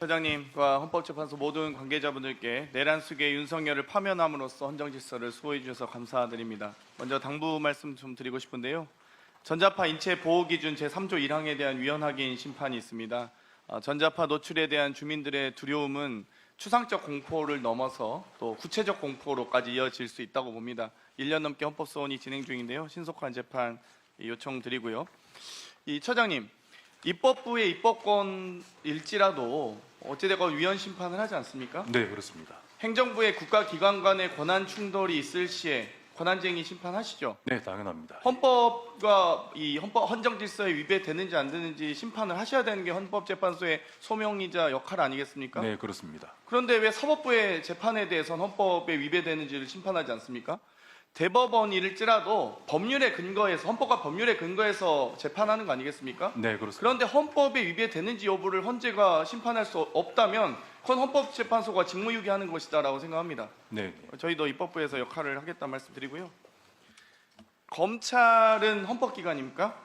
처장님과 헌법재판소 모든 관계자분들께 내란 수계 윤석열을 파면함으로써 헌정 질서를 수호해 주셔서 감사드립니다. 먼저 당부 말씀 좀 드리고 싶은데요. 전자파 인체 보호 기준 제3조 1항에 대한 위헌 확인 심판이 있습니다. 어, 전자파 노출에 대한 주민들의 두려움은 추상적 공포를 넘어서 또 구체적 공포로까지 이어질 수 있다고 봅니다. 1년 넘게 헌법 소원이 진행 중인데요. 신속한 재판 요청드리고요. 이 처장님, 입법부의 입법권일지라도 어찌되건 위헌 심판을 하지 않습니까? 네, 그렇습니다. 행정부의 국가기관 간의 권한 충돌이 있을 시에 권한쟁의 심판하시죠. 네, 당연합니다. 헌법과 이 헌법 헌정 질서에 위배되는지 안 되는지 심판을 하셔야 되는 게 헌법재판소의 소명이자 역할 아니겠습니까? 네, 그렇습니다. 그런데 왜 사법부의 재판에 대해서는 헌법에 위배되는지를 심판하지 않습니까? 대법원일지라도 법률에 근거해서 헌법과 법률에 근거해서 재판하는 거 아니겠습니까? 네, 그렇습니다. 그런데 헌법에 위배되는지 여부를 헌재가 심판할 수 없다면 그건 헌법재판소가 직무유기하는 것이다라고 생각합니다. 네, 네. 저희도 입법부에서 역할을 하겠다 말씀드리고요. 검찰은 헌법기관입니까?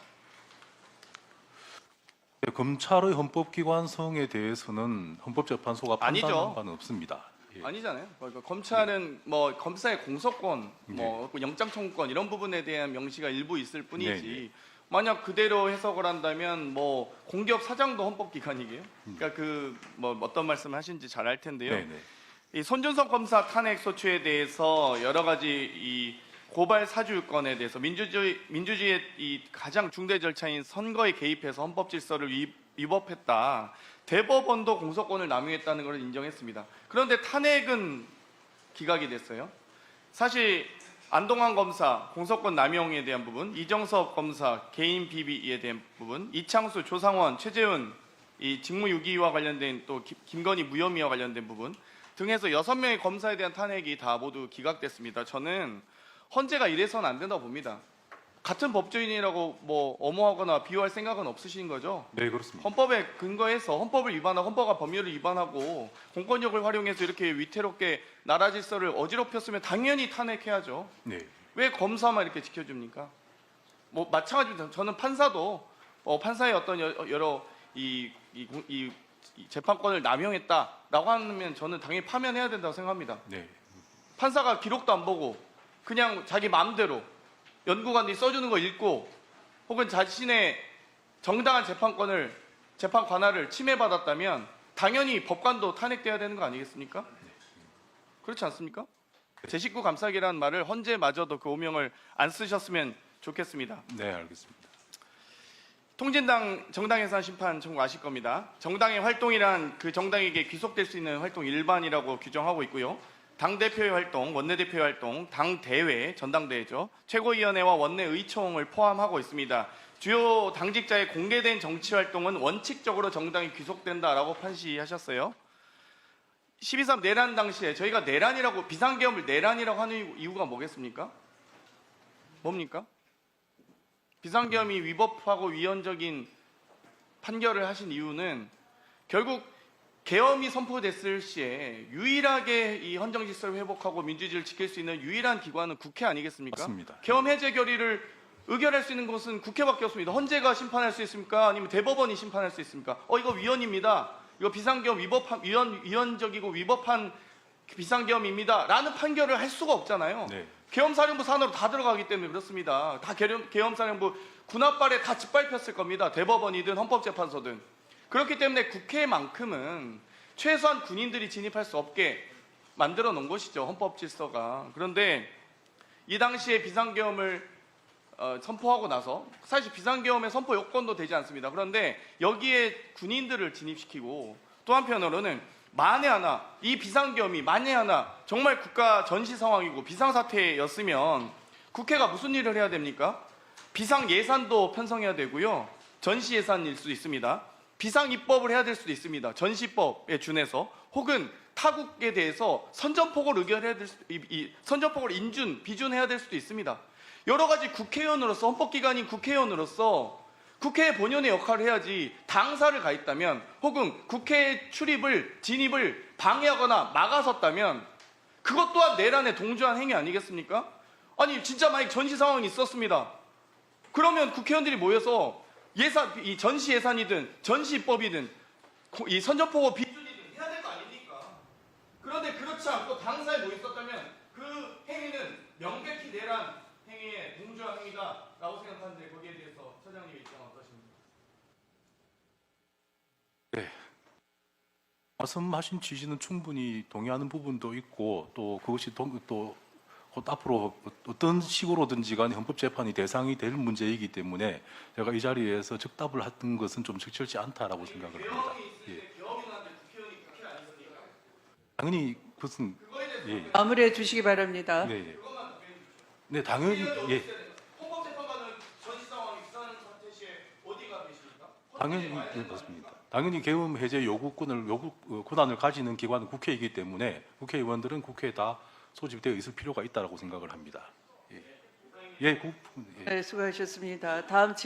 네, 검찰의 헌법기관성에 대해서는 헌법재판소가 아니죠. 판단한 바는 없습니다. 예. 아니잖아요. 그러니까 검찰은 뭐 검사의 공소권, 뭐 영장 청구권 이런 부분에 대한 명시가 일부 있을 뿐이지. 네, 네. 만약 그대로 해석을 한다면 뭐 공기업 사장도 헌법기관이게요. 그러니까 그 뭐 어떤 말씀을 하신지 잘 알 텐데요. 네, 네. 이 손준성 검사 탄핵 소추에 대해서 여러 가지 이 고발 사주권에 대해서 민주주의 민주주의의 이 가장 중대 절차인 선거에 개입해서 헌법 질서를 위, 위법했다. 대법원도 공소권을 남용했다는 것을 인정했습니다. 그런데 탄핵은 기각이 됐어요. 사실 안동환 검사 공소권 남용에 대한 부분, 이정석 검사 개인 비비에 대한 부분, 이창수, 조상원, 최재훈 이 직무유기와 관련된 또 김- 김건희 무혐의와 관련된 부분 등해서 여섯 명의 검사에 대한 탄핵이 다 모두 기각됐습니다. 저는 헌재가 이래서는 안 된다고 봅니다. 같은 법조인이라고 뭐 엄호하거나 비유할 생각은 없으신 거죠? 네, 그렇습니다. 헌법에 근거해서 헌법을 위반하고 헌법과 법률을 위반하고 공권력을 활용해서 이렇게 위태롭게 나라 질서를 어지럽혔으면 당연히 탄핵해야죠. 네. 왜 검사만 이렇게 지켜줍니까? 뭐 마찬가지로 저는 판사도 어, 판사의 어떤 여- 여러 이, 이, 공- 이- 이 재판권을 남용했다라고 하면 저는 당연히 파면해야 된다고 생각합니다. 네. 판사가 기록도 안 보고 그냥 자기 마음대로 연구관들이 써주는 거 읽고 혹은 자신의 정당한 재판권을 재판 관할을 침해받았다면 당연히 법관도 탄핵돼야 되는 거 아니겠습니까? 그렇지 않습니까? 제 식구 감싸기라는 말을 헌재마저도 그 오명을 안 쓰셨으면 좋겠습니다. 네, 알겠습니다. 통진당 정당 해산 심판 청구하실 겁니다. 정당의 활동이란 그 정당에게 귀속될 수 있는 활동 일반이라고 규정하고 있고요. 당 대표의 활동, 원내 대표의 활동, 당 대회, 전당대회죠. 최고위원회와 원내 의총을 포함하고 있습니다. 주요 당직자의 공개된 정치 활동은 원칙적으로 정당이 귀속된다라고 판시하셨어요. 12.3 내란 당시에 저희가 내란이라고 비상계엄을 내란이라고 하는 이유가 뭐겠습니까? 뭡니까? 비상계엄이 위법하고 위헌적인 판결을 하신 이유는 결국 계엄이 선포됐을 시에 유일하게 이 헌정 질서를 회복하고 민주주의를 지킬 수 있는 유일한 기관은 국회 아니겠습니까? 맞습니다. 계엄 해제 결의를 의결할 수 있는 곳은 국회밖에 없습니다. 헌재가 심판할 수 있습니까? 아니면 대법원이 심판할 수 있습니까? 어 이거 위헌입니다. 이거 비상계엄 위법한 위헌 위헌적이고 위법한 비상계엄입니다. 라는 판결을 할 수가 없잖아요. 네. 계엄사령부 산으로 다 들어가기 때문에 그렇습니다. 다 계엄, 계엄사령부 군합발에 다 짓밟혔을 겁니다. 대법원이든 헌법재판소든. 그렇기 때문에 국회만큼은 최소한 군인들이 진입할 수 없게 만들어 놓은 것이죠. 헌법 질서가. 그런데 이 당시에 비상계엄을 어, 선포하고 나서 사실 비상계엄의 선포 요건도 되지 않습니다. 그런데 여기에 군인들을 진입시키고 또 한편으로는 만에 하나 이 비상계엄이 만에 하나 정말 국가 전시 상황이고 비상사태였으면 국회가 무슨 일을 해야 됩니까? 비상 예산도 편성해야 되고요. 전시 예산일 수도 있습니다. 비상 입법을 해야 될 수도 있습니다. 전시법에 준해서 혹은 타국에 대해서 선전폭을 의결해야 될 수, 이, 이 선전폭을 인준, 비준해야 될 수도 있습니다. 여러 가지 국회의원으로서 헌법기관인 국회의원으로서 국회 본연의 역할을 해야지 당사를 가 있다면 혹은 국회 출입을 진입을 방해하거나 막아섰다면 그것 또한 내란에 동조한 행위 아니겠습니까? 아니 진짜 만약 전시 상황이 있었습니다. 그러면 국회의원들이 모여서 예산, 이 전시 예산이든 전시법이든 이 선전포고 비준이든 해야 될 거 아닙니까? 그런데 그렇지 않고 당사에 뭐 있었다면 그 행위는 명백히 내란 행위의 동조한 행위다라고 생각하는데 거기에 대해서 차장님의 입장 어떠십니까? 네. 말씀하신 취지는 충분히 동의하는 부분도 있고 또 그것이 동, 또 곧 앞으로 어떤 식으로든지 간에 헌법재판이 대상이 될 문제이기 때문에 제가 이 자리에서 즉답을 했던 것은 좀 적절치 않다라고 생각을 합니다. 예. 당연히 그것은 예, 예. 마무리해 주시기 바랍니다. 네, 예. 네, 당연히 예? 당연히 예, 맞습니다. 당연히 계엄 해제 요구권을 요구 어, 권한을 가지는 기관은 국회이기 때문에 국회의원들은 국회에 다 소집되어 있을 필요가 있다라고 생각을 합니다. 예, 예, 국, 예. 네, 수고하셨습니다. 다음 질의